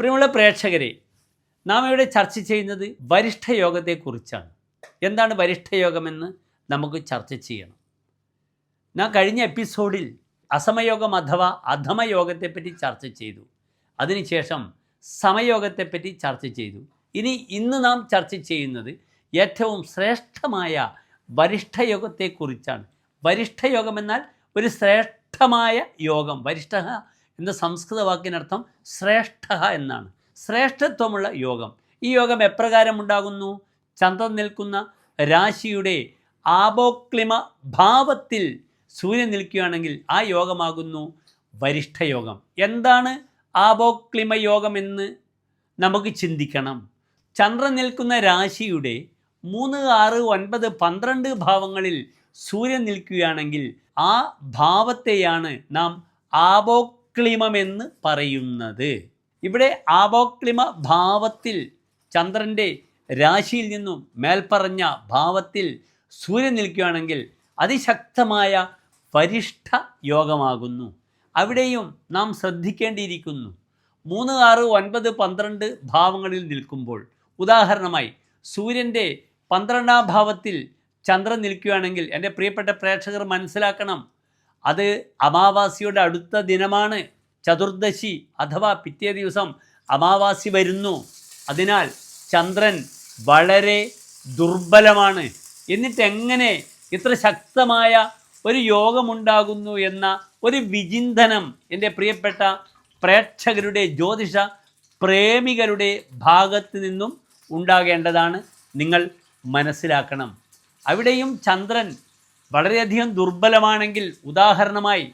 പ്രിയമുള്ള പ്രേക്ഷകരെ നാം ഇവിടെ ചർച്ച ചെയ്യുന്നത് വരിഷ്ഠയോഗത്തെക്കുറിച്ചാണ് എന്താണ് വരിഷ്ഠയോഗമെന്ന് നമുക്ക് ചർച്ച ചെയ്യണം. ഞാൻ കഴിഞ്ഞ എപ്പിസോഡിൽ അസമയോഗം അഥവാ അധമയോഗത്തെപ്പറ്റി ചർച്ച ചെയ്തു. അതിനുശേഷം സമയോഗത്തെപ്പറ്റി ചർച്ച ചെയ്തു. ഇനി ഇന്ന് നാം ചർച്ച ചെയ്യുന്നത് ഏറ്റവും ശ്രേഷ്ഠമായ വരിഷ്ഠയോഗത്തെക്കുറിച്ചാണ് വരിഷ്ഠയോഗം എന്നാൽ ഒരു ശ്രേഷ്ഠമായ യോഗം. വരിഷ്ഠ എന്ന സംസ്കൃത വാക്കിനർത്ഥം ശ്രേഷ്ഠ എന്നാണ്. ശ്രേഷ്ഠത്വമുള്ള യോഗം. ഈ യോഗം എപ്രകാരം ഉണ്ടാകുന്നു ചന്ദ്രൻ നിൽക്കുന്ന രാശിയുടെ ആപോക്ലിമ ഭാവത്തിൽ സൂര്യൻ നിൽക്കുകയാണെങ്കിൽ ആ യോഗമാകുന്നു വരിഷ്ഠയോഗം എന്താണ് ആപോക്ലിമ യോഗം എന്ന് നമുക്ക് ചിന്തിക്കണം. ചന്ദ്രൻ നിൽക്കുന്ന രാശിയുടെ മൂന്ന് ആറ് ഒൻപത് പന്ത്രണ്ട് ഭാവങ്ങളിൽ സൂര്യൻ നിൽക്കുകയാണെങ്കിൽ ആ ഭാവത്തെയാണ് നാം ആപോക്ലിമമെന്ന് പറയുന്നത്. ഇവിടെ ആപോക്ലിമ ഭാവത്തിൽ ചന്ദ്രന്റെ രാശിയിൽ നിന്നും മേൽപ്പറഞ്ഞ ഭാവത്തിൽ സൂര്യൻ നിൽക്കുകയാണെങ്കിൽ അതിശക്തമായ പരിഷ്ഠ യോഗമാകുന്നു. അവിടെയും നാം ശ്രദ്ധിക്കേണ്ടിയിരിക്കുന്നു. മൂന്ന് ആറ് ഒൻപത് പന്ത്രണ്ട് ഭാവങ്ങളിൽ നിൽക്കുമ്പോൾ ഉദാഹരണമായി സൂര്യന്റെ പന്ത്രണ്ടാം ഭാവത്തിൽ ചന്ദ്രൻ നിൽക്കുകയാണെങ്കിൽ എന്റെ പ്രിയപ്പെട്ട പ്രേക്ഷകർ മനസ്സിലാക്കണം. അത് അമാവാസിയുടെ അടുത്ത ദിനമാണ് ചതുർദശി അഥവാ പിറ്റേ ദിവസം അമാവാസി വരുന്നു. അതിനാൽ ചന്ദ്രൻ വളരെ ദുർബലമാണ്. എന്നിട്ട് എങ്ങനെ ഇത്ര ശക്തമായ ഒരു യോഗമുണ്ടാകുന്നു എന്ന ഒരു വിചിന്തനം എന്റെ പ്രിയപ്പെട്ട പ്രേക്ഷകരുടെ ജ്യോതിഷ പ്രേമികളുടെ ഭാഗത്ത് നിന്നും ഉണ്ടാകേണ്ടതാണ് നിങ്ങൾ മനസ്സിലാക്കണം. അവിടെയും ചന്ദ്രൻ വളരെയധികം ദുർബലമാണെങ്കിൽ ഉദാഹരണമായി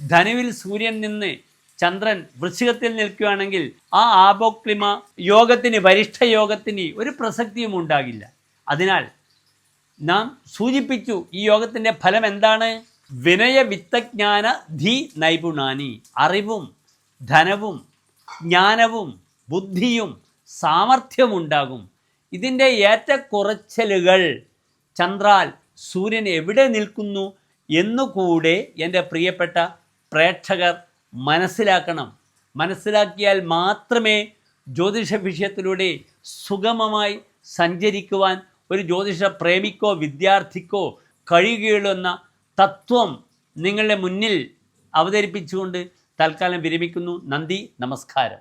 ധനുവിൽ സൂര്യൻ നിന്ന് ചന്ദ്രൻ വൃശ്ചികത്തിൽ നിൽക്കുകയാണെങ്കിൽ ആ ആപോക്ലിമ യോഗത്തിന് വരിഷ്ഠ യോഗത്തിന് ഒരു പ്രസക്തിയും ഉണ്ടാകില്ല. അതിനാൽ നാം സൂചിപ്പിച്ചു ഈ യോഗത്തിന്റെ ഫലം എന്താണ്? വിനയ വിത്തജ്ഞാന ധി നൈപുണാനി. അറിവും ധനവും ജ്ഞാനവും ബുദ്ധിയും സാമർഥ്യമുണ്ടാകും ഇതിന്റെ ഏറ്റക്കുറച്ചലുകൾ ചന്ദ്രാൽ സൂര്യൻ എവിടെ നിൽക്കുന്നു എന്നുകൂടെ എന്റെ പ്രിയപ്പെട്ട പ്രേക്ഷകർ മനസ്സിലാക്കണം. മനസ്സിലാക്കിയാൽ മാത്രമേ ജ്യോതിഷ വിഷയത്തിലൂടെ സുഗമമായി സഞ്ചരിക്കുവാൻ ഒരു ജ്യോതിഷ പ്രേമിക്കോ വിദ്യാർത്ഥിക്കോ കഴിയുകയുള്ളൂ എന്ന തത്വം നിങ്ങളുടെ മുന്നിൽ അവതരിപ്പിച്ചുകൊണ്ട് തൽക്കാലം വിരമിക്കുന്നു. നന്ദി നമസ്കാരം.